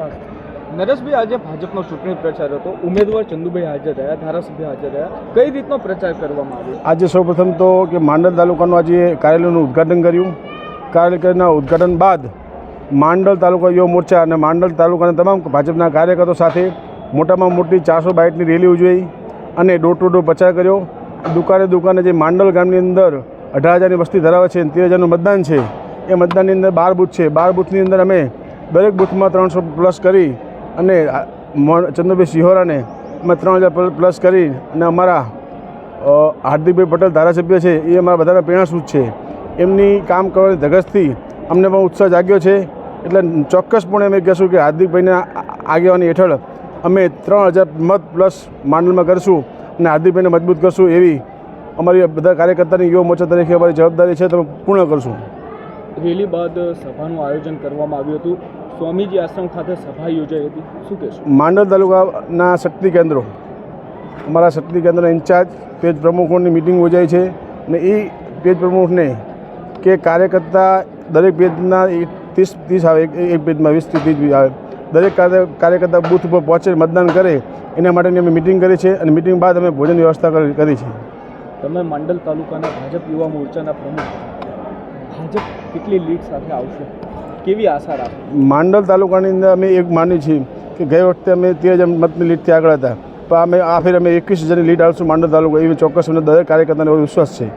નરેશભાઈ, આજે ભાજપનો ચૂંટણી પ્રચાર હતો. ઉમેદવાર ચંદુભાઈ હાજર રહ્યા, ધારાસભ્ય હાજર રહ્યા. કઈ રીતનો પ્રચાર કરવામાં આવ્યો? આજે સૌપ્રથમ તો કે માંડલ તાલુકાનું આજે કાર્યાલયનું ઉદ્ઘાટન કર્યું. કાર્યાલયના ઉદ્ઘાટન બાદ માંડલ તાલુકા યુવા મોરચા અને માંડલ તાલુકાના તમામ ભાજપના કાર્યકરો સાથે મોટામાં મોટી ચારસો બાઇટની રેલી ઉજવાઈ અને ડોર ટુ ડોર પ્રચાર કર્યો. દુકાને દુકાને જે માંડલ ગામની અંદર અઢાર હજારની વસ્તી ધરાવે છે તેર હજારનું મતદાન છે, એ મતદાનની અંદર બાર બૂથ છે. બાર બૂથની અંદર અમે દરેક બૂથમાં ત્રણસો પ્લસ કરી અને ચંદ્રભાઈ સિહોરાને અમે ત્રણ હજાર પ્લસ કરી અને અમારા હાર્દિકભાઈ પટેલ ધારાસભ્ય છે, એ અમારા બધાના પ્રેરણાસ્ત્રોત છે. એમની કામ કરવાની ધગસથી અમને પણ ઉત્સાહ જાગ્યો છે. એટલે ચોક્કસપણે અમે કહેશું કે હાર્દિકભાઈના આગેવાની હેઠળ અમે ત્રણ હજાર મત પ્લસ માંડલમાં કરશું અને હાર્દિકભાઈને મજબૂત કરશું એવી અમારી બધા કાર્યકર્તાની યુવા મોરચા તરીકે અમારી જવાબદારી છે, તો પૂર્ણ કરશું. રેલી બાદ સભાનું આયોજન કરવામાં આવ્યું હતું. સ્વામીજી આશ્રમ ખાતે સભા યોજાઈ હતી. શું કહેશો? માંડલ તાલુકાના શક્તિ કેન્દ્રો. અમારા શક્તિ કેન્દ્રના ઇન્ચાર્જ પેજ પ્રમુખોની મિટિંગ યોજાઈ છે અને એ પેજ પ્રમુખને કે કાર્યકર્તા દરેક પેજના ત્રીસ ત્રીસ આવે એક પેજમાં વીસથી ત્રીસ આવે. દરેક કાર્યકર્તા બૂથ ઉપર પહોંચે મતદાન કરે. એના માટેની અમે મિટિંગ કરી છે અને મિટિંગ બાદ અમે ભોજન વ્યવસ્થા કરી કરી છે. તમે માંડલ તાલુકાના ભાજપ યુવા મોરચાના પ્રમુખ. ભાજપ કેટલી લીડ સાથે આવશે? કેવી આશા રાખો? માંડલ તાલુકાની અંદર અમે એક માની છીએ કે ગઈ વખતે અમે તેર હજાર મતની લીટથી આગળ હતા. પણ અમે આ ફેર અમે એકવીસ હજારની લીડ આવશું માંડલ તાલુકા. એવી ચોક્કસ અમને દરેક કાર્યકર્તાને એવો વિશ્વાસ છે.